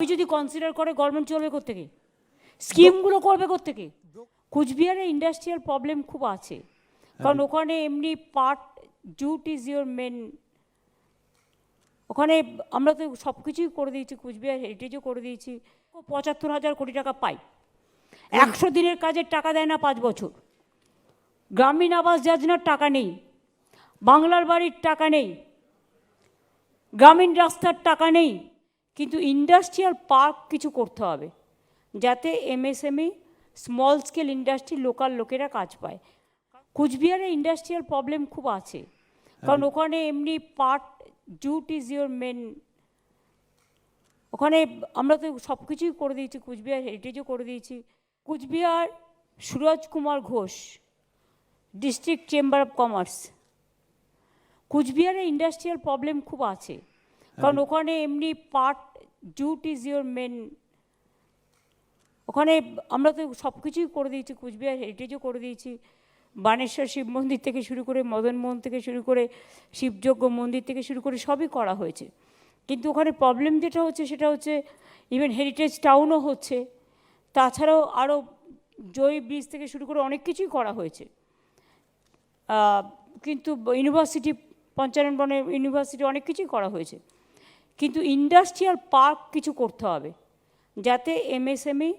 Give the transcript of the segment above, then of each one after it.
ওই যদি কনসিডার করে গভর্নমেন্ট চলবে কোথেকে স্কিমগুলো করবে কোথেকে কুচবিহারে ইন্ডাস্ট্রিয়াল প্রবলেম খুব আছে। কারণ ওখানে এমনি part jute is your main ওখানে আমরা তো সব কিছুই করে দিয়েছি কুচবিহার হেরিটেজও করে দিয়েছি। পঁচাত্তর হাজার কোটি টাকা পাই। একশো দিনের কাজের টাকা দেয় না পাঁচ বছর। গ্রামীণ আবাস যোজনার টাকা নেই। বাংলার বাড়ির টাকা নেই। গ্রামীণ রাস্তার টাকা নেই। কিন্তু ইন্ডাস্ট্রিয়াল পার্ক কিছু করতে হবে যাতে MSME small scale industry local লোকেরা কাজ পায়। কুচবিহারে ইন্ডাস্ট্রিয়াল প্রবলেম খুব আছে কারণ ওখানে এমনি part jute is your main ওখানে আমরা তো সব কিছুই করে দিয়েছি কুচবিহার হেরিটেজও করে দিয়েছি। Coochbehar Suraj Kumar Ghosh district chamber of commerce কুচবিহারে industrial problem খুব আছে। কারণ ওখানে এমনি part jute is your main ওখানে আমরা তো সব কিছুই করে দিয়েছি কুচবিহার হেরিটেজও করে দিয়েছি। বানেশ্বর শিব মন্দির থেকে শুরু করে মদন মোহন থেকে শুরু করে শিবযজ্ঞ মন্দির থেকে শুরু করে সবই করা হয়েছে। কিন্তু ওখানে প্রবলেম যেটা হচ্ছে সেটা হচ্ছে ইভেন হেরিটেজ টাউনও হচ্ছে। তাছাড়াও আরও জয় ব্রিজ থেকে শুরু করে অনেক কিছুই করা হয়েছে। কিন্তু ইউনিভার্সিটি পঞ্চানন বনের ইউনিভার্সিটি অনেক কিছুই করা হয়েছে। কিন্তু ইন্ডাস্ট্রিয়াল পার্ক কিছু করতে হবে, যাতে MSME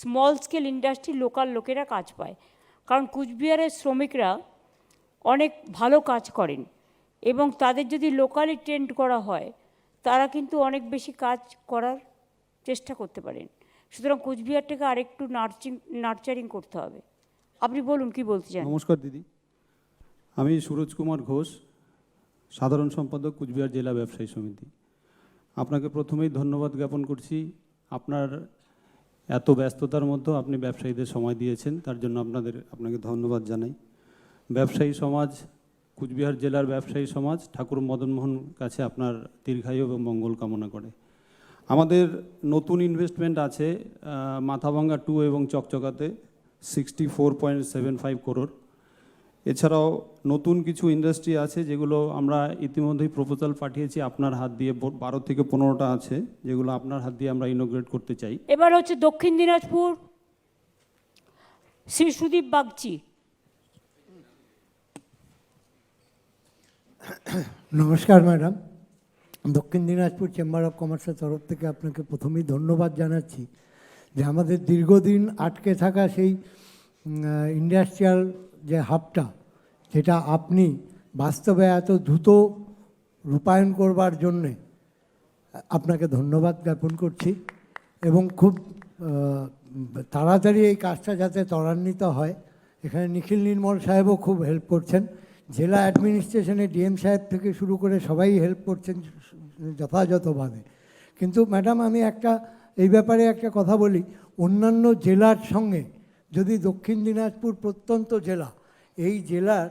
small scale industry local লোকেরা কাজ পায়। কারণ কুচবিহারের শ্রমিকরা অনেক ভালো কাজ করেন এবং তাদের যদি লোকালি ট্রেন্ড করা হয়, তারা কিন্তু অনেক বেশি কাজ করার চেষ্টা করতে পারেন। সুতরাং কুচবিহারটাকে আরেকটু নার্চিং নার্চারিং করতে হবে। আপনি বলুন, কি বলতে চান? নমস্কার দিদি। আমি সুরজ কুমার ঘোষ, সাধারণ সম্পাদক কুচবিহার জেলা ব্যবসায়ী সমিতি। আপনাকে প্রথমেই ধন্যবাদ জ্ঞাপন করছি। আপনার এত ব্যস্ততার মধ্যেও আপনি ব্যবসায়ীদের সময় দিয়েছেন, তার জন্য আপনাদের, আপনাকে ধন্যবাদ জানাই। ব্যবসায়ী সমাজ, কুচবিহার জেলার ব্যবসায়ী সমাজ, ঠাকুর মদনমোহন কাছে আপনার দীর্ঘায়ু এবং মঙ্গল কামনা করে। আমাদের নতুন ইনভেস্টমেন্ট আছে মাথাভাঙ্গা টু এবং চকচকাতে sixty four point seven five crore এছাড়াও নতুন কিছু ইন্ডাস্ট্রি আছে যেগুলো আমরা ইতিমধ্যেই প্রপোজাল পাঠিয়েছি আপনার হাত দিয়ে বারো থেকে পনেরোটা আছে যেগুলো আপনার হাত দিয়ে আমরা ইনোগ্রেট করতে চাই। এবার হচ্ছে দক্ষিণ দিনাজপুর শ্রী সুদীপ বাগচি। নমস্কার ম্যাডাম। দক্ষিণ দিনাজপুর চেম্বার অফ কমার্সের তরফ থেকে আপনাকে প্রথমেই ধন্যবাদ জানাচ্ছি যে আমাদের দীর্ঘদিন আটকে থাকা সেই ইন্ডাস্ট্রিয়াল যে হাবটা, যেটা আপনি বাস্তবে এত দ্রুত রূপায়ণ করবার জন্যে আপনাকে ধন্যবাদ জ্ঞাপন করছি এবং খুব তাড়াতাড়ি এই কাজটা যাতে ত্বরান্বিত হয়। এখানে নিখিল নির্মল সাহেবও খুব হেল্প করছেন। জেলা অ্যাডমিনিস্ট্রেশনে ডিএম সাহেব থেকে শুরু করে সবাই হেল্প করছেন যথাযথভাবে। কিন্তু ম্যাডাম আমি একটা, এই ব্যাপারে একটা কথা বলি। অন্যান্য জেলার সঙ্গে যদি দক্ষিণ দিনাজপুর প্রত্যন্ত জেলা এই জেলার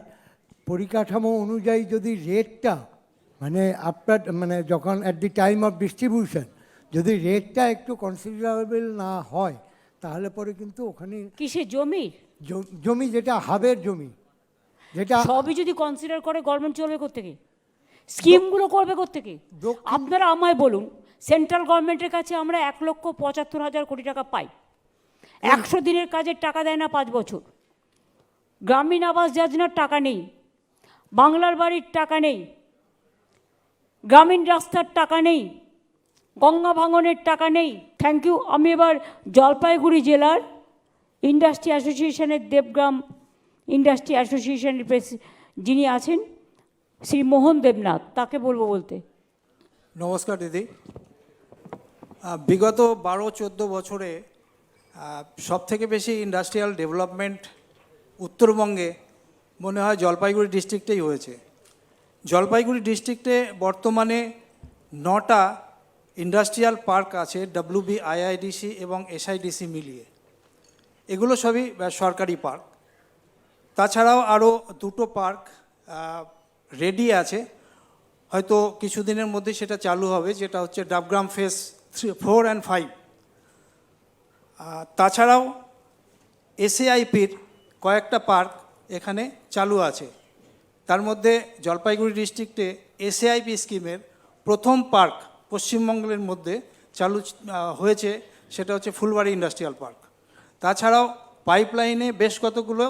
পরিকাঠামো অনুযায়ী যদি রেটটা মানে আপনার মানে যখন at the time of distribution যদি রেটটা একটু কনসিডারেবল না হয় তাহলে পরে কিন্তু ওখানে কিসে জমি? জমি যেটা হাবের জমি যেটা সবই যদি কনসিডার করে গভর্নমেন্ট চলবে কোথেকে স্কিমগুলো করবে কোথেকে আপনারা আমায় বলুন সেন্ট্রাল গভর্নমেন্টের কাছে আমরা এক লক্ষ পঁচাত্তর হাজার কোটি টাকা পাই। একশো দিনের কাজের টাকা দেয় না পাঁচ বছর। গ্রামীণ আবাস যোজনার টাকা নেই। বাংলার বাড়ির টাকা নেই। গ্রামীণ রাস্তার টাকা নেই। গঙ্গা ভাঙনের টাকা নেই। থ্যাংক ইউ আমি এবার জলপাইগুড়ি জেলার ইন্ডাস্ট্রি অ্যাসোসিয়েশনের দেবগ্রাম ইন্ডাস্ট্রি অ্যাসোসিয়েশনের যিনি আছেন, শ্রী মোহন দেবনাথ, তাকে বলব বলতে। নমস্কার দিদি। বিগত বারো চোদ্দ বছরে সব থেকে বেশি ইন্ডাস্ট্রিয়াল ডেভেলপমেন্ট উত্তরবঙ্গে মনে হয় জলপাইগুড়ি ডিস্ট্রিক্টেই হয়েছে। জলপাইগুড়ি ডিস্ট্রিক্টে বর্তমানে নটা ইন্ডাস্ট্রিয়াল পার্ক আছে ডাব্লিউবি আইআইডিসি এবং এসআইডিসি মিলিয়ে। এগুলো সবই সরকারি পার্ক তাছাড়াও আরও দুটো পার্ক রেডি আছে। হয়তো কিছুদিনের মধ্যে সেটা চালু হবে, যেটা হচ্ছে Dabgram phase three four and five তাছাড়াও এসএআইপির কয়েকটা পার্ক এখানে চালু আছে। তার মধ্যে জলপাইগুড়ি ডিস্ট্রিক্টে এসএআইপি স্কিমের প্রথম পার্ক পশ্চিমবঙ্গের মধ্যে চালু হয়েছে, সেটা হচ্ছে ফুলবাড়ি ইন্ডাস্ট্রিয়াল পার্ক। তাছাড়াও পাইপলাইনে বেশ কতগুলো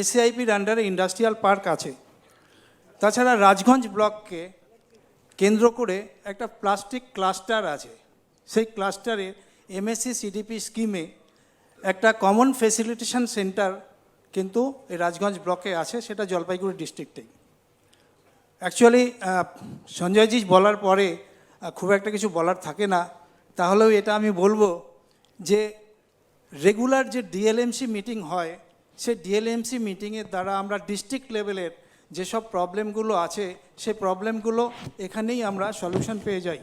এসিআইপির আন্ডারে ইন্ডাস্ট্রিয়াল পার্ক আছে। তাছাড়া রাজগঞ্জ ব্লককে কেন্দ্র করে একটা প্লাস্টিক ক্লাস্টার আছে। সেই ক্লাস্টারে এমএসসি সিডিপি স্কিমে একটা কমন ফেসিলিটেশন সেন্টার কিন্তু এই রাজগঞ্জ ব্লকে আছে, সেটা জলপাইগুড়ি ডিস্ট্রিক্টেই অ্যাকচুয়ালি সঞ্জয়জি বলার পরে খুব একটা কিছু বলার থাকে না। তাহলেও এটা আমি বলব যে রেগুলার যে ডিএলএমসি মিটিং হয়, সেই ডিএলএমসি মিটিংয়ের দ্বারা আমরা ডিস্ট্রিক্ট লেভেলের যেসব প্রবলেমগুলো আছে, সেই প্রবলেমগুলো এখানেই আমরা সলিউশন পেয়ে যাই।